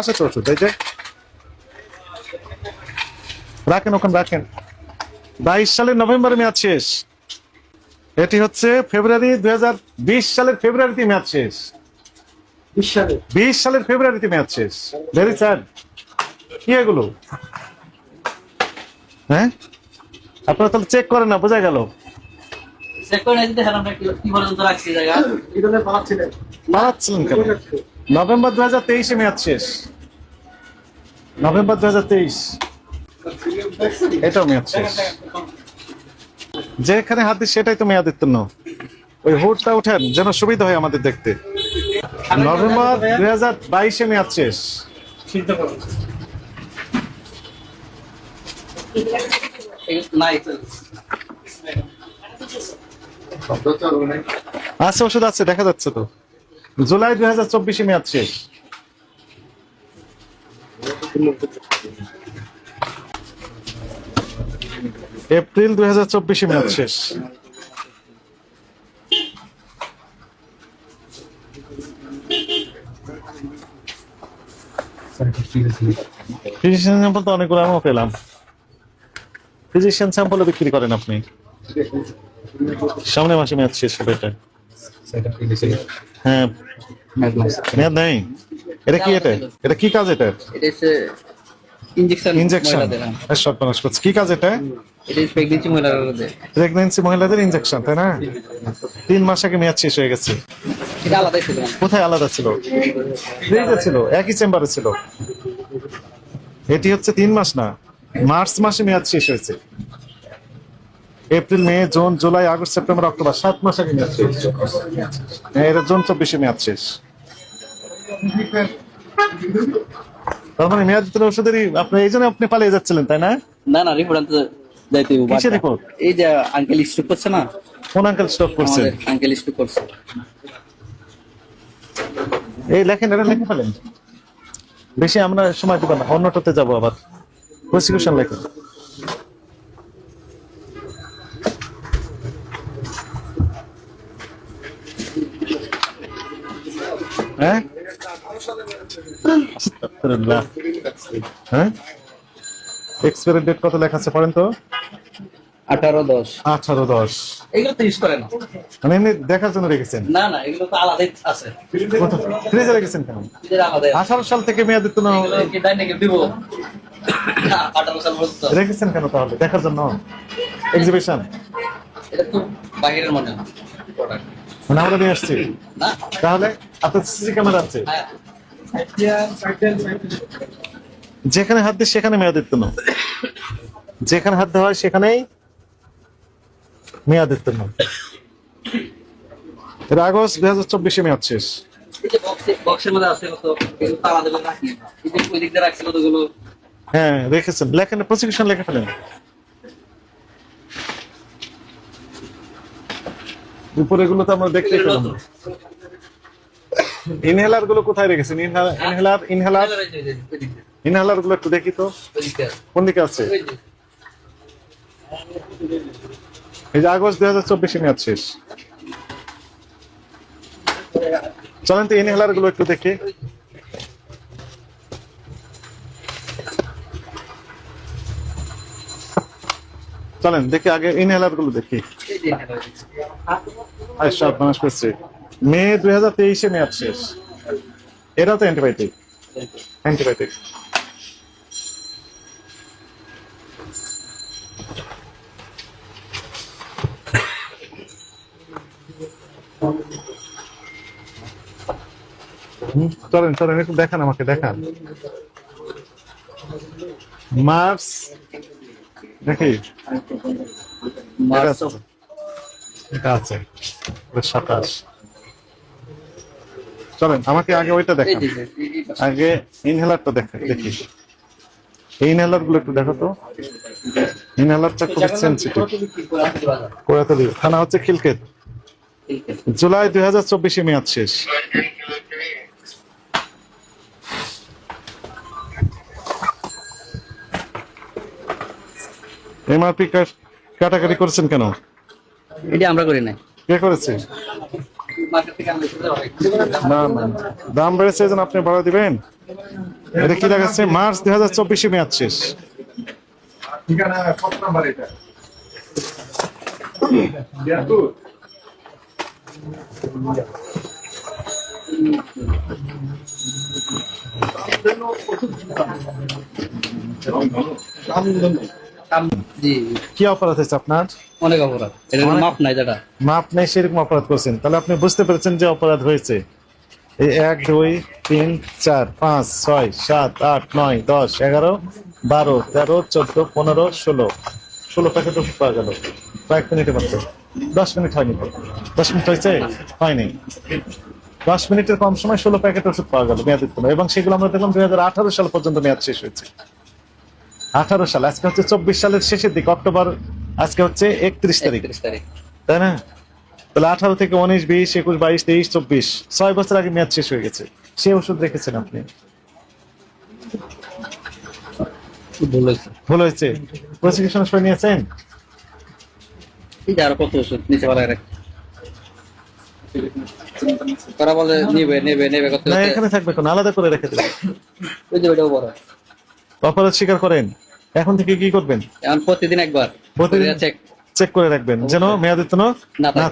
আছে তো ওষুধ এই যে রাখেন ওখানে রাখেন বাইশ সালের নভেম্বরে মেয়াদ শেষ। এটি হচ্ছে ফেব্রুয়ারি দুই সালের ফেব্রুয়ারিতে মেয়াদ শেষ। বিশ সালের। ফেব্রুয়ারিতে মেয়াদ শেষ। ভেরি স্যাড কি এগুলো? হ্যাঁ? আপনারা তাহলে চেক করেন না বোঝা গেল। চেক করে নিতে কি কি পর্যন্ত রাখছি জায়গা। এই ধরনের মারাচ্ছিলেন কেন? নভেম্বর দু হাজার তেইশে মেয়াদ শেষ। নভেম্বর দু হাজার তেইশ। এটাও মেয়াদ শেষ। যেখানে হাত দিই সেটাই তো মেয়াদ উত্তীর্ণ ওই হুডটা উঠেন, যেন সুবিধা হয় আমাদের দেখতে। নভেম্বর দুই হাজার বাইশে মেয়াদ শেষ। আছে, ওষুধ আছে, দেখা যাচ্ছে তো। জুলাই দুই হাজার চব্বিশে মেয়াদ শেষ। এপ্রিল দুই হাজার চব্বিশে মেয়াদ শেষ। ফিজিশিয়ান স্যাম্পল তো অনেকগুলো আমিও পেলাম। ফিজিশিয়ান স্যাম্পলও বিক্রি করেন আপনি। সামনে মাসে মেয়াদ শেষ হবে এটা। হ্যাঁ। মেয়াদ নেই। এটা কি এটা? এটা কি কাজ এটা? এটা ইনজেকশন ইনজেকশন সর্বনাশ করছে। কি কাজ এটা? এটা প্রেগনেন্সি মহিলাদের প্রেগনেন্সি মহিলাদের ইনজেকশন তাই না? তিন মাস আগে মেয়াদ শেষ হয়ে গেছে। এটা আলাদাই ছিল। কোথায় আলাদা ছিল একই চেম্বারে ছিল। এটি হচ্ছে তিন মাস না। মার্চ মাসে মেয়াদ শেষ হয়েছে। April May June July August September October সাত মাস আগে মেয়াদ শেষ। হ্যাঁ এটা জুন চব্বিশে মেয়াদ শেষ। তার মানে মেয়াদ উত্তীর্ণ ওষুধেরই আপনি এই জন্য আপনি পালিয়ে যাচ্ছিলেন তাই না? না না রিপোর্ট আনতে যাইতে হবে কিসের বারটা। এই যে আঙ্কেল স্ট্রোক করছে না? কোন আঙ্কেল স্টপ করছে? আঙ্কেল স্ট্রোক করছে। এই লেখেন এটা লিখে ফেলেন। বেশি আমরা সময় দেবো না অন্যটাতে যাব আবার। প্রসিকিউশন লেখেন। হ্যাঁ? হ্যাঁ? এক্সপায়ারি ডেট কত লেখা আছে পড়েন তো? আঠারো দশ। আঠারো দশ। এগুলো তো ইউজ করে না। মানে এমনি দেখার জন্য রেখেছেন? না না এগুলো তো আলাদাই আছে। ফ্রিজে রেখেছেন কেন? আঠারো সাল থেকে মেয়াদ দিত না দিব? আঠারো সাল পর্যন্ত। রেখেছেন কেন তাহলে? দেখার জন্য? এক্সিবিশন এটা তো মনে। মানে আমরা নিয়ে আসছি। তাহলে আপনার সিসি ক্যামেরা আছে। যেখানে হাত দিই সেখানে মেয়াদ দিত না যেখানে হাত দেওয়া হয় সেখানেই মেয়াদ দিত না এর আগস্ট দুই হাজার চব্বিশে মেয়াদ শেষ। হ্যাঁ রেখেছেন। লেখেন প্রসিকিউশন লেখা ফেলেন। উপরে গুলো তো আমরা দেখতে পেলাম ইনহেলারগুলো কোথায় রেখেছেন? ইনহেলার ইনহেলার ইনহেলারগুলো একটু দেখি তো। কোন দিকে আছে? এই যে আগস্ট দুই হাজার চব্বিশে মেয়াদ শেষ। চলেন তো ইনহেলারগুলো একটু দেখি। চলেন দেখি আগে ইনহেলারগুলো দেখি। আর সব মানুষ করছে মে দুই হাজার তেইশে মেয়াদ শেষ। এটাও তো অ্যান্টিবায়োটিক অ্যান্টিবায়োটিক চলেন চলেন একটু দেখান আমাকে দেখান। মার্চ দেখি আছে। এটা আছে সাতাশ। চলেন আমাকে আগে ওইটা দেখান। আগে ইনহেলারটা দেখা দেখি। এই ইনহেলারগুলো একটু দেখো তো। ইনহেলারটা খুব সেন্সিটিভ কত করে আসছে থানা হচ্ছে খিলকেত জুলাই দুই হাজার চব্বিশে মেয়াদ শেষ। এমআরপি কাটাকাটি করেছেন কেন? এটা আমরা করি নাই। কে করেছে? না না। দাম বেড়েছে যেন আপনি ভাড়া দিবেন। এটা কি দেখাচ্ছে? মার্চ দুই হাজার চব্বিশে মেয়াদ শেষ। ঠিকানা কি অপরাধ হয়েছে আপনার? অনেক অপরাধ। এটা মাপ নাই যেটা মাপ নেই সেরকম অপরাধ করছেন। তাহলে আপনি বুঝতে পেরেছেন যে অপরাধ হয়েছে। এই এক দুই তিন চার পাঁচ ছয় সাত আট নয় দশ এগারো বারো তেরো চোদ্দ পনেরো ষোলো। ষোলো প্যাকেট ওষুধ পাওয়া গেল। কয়েক মিনিটে মাত্র দশ মিনিট হয়নি। দশ মিনিট হয়েছে? হয়নি। দশ মিনিটের কম সময় ষোলো প্যাকেট ওষুধ পাওয়া গেল মেয়াদ এবং সেগুলো আমরা দেখলাম দুই হাজার আঠারো সাল পর্যন্ত মেয়াদ শেষ হয়েছে। আঠারো সাল আজকে হচ্ছে চব্বিশ সালের শেষের দিক অক্টোবর আজকে হচ্ছে একত্রিশ তারিখ। তাই না? তাহলে আঠারো থেকে উনিশ বিশ একুশ বাইশ তেইশ চব্বিশ ছয় বছর আগে মেয়াদ শেষ হয়ে গেছে। সে ওষুধ রেখেছেন আপনি? ভুল হয়েছে। প্রসিকিউশনের সময় নিয়েছেন? আরও কত ওষুধ নিচে পালায় রাখ। তারা বলে নেবে নেবে নেবে না এখানে থাকবে কোন আলাদা করে রেখে দেবেন ওই যে ওইটাও বড়। অপরাধ স্বীকার করেন। এখন থেকে কি করবেন? এখন প্রতিদিন একবার। প্রতিদিন? চেক চেক করে রাখবেন যেন মেয়াদ না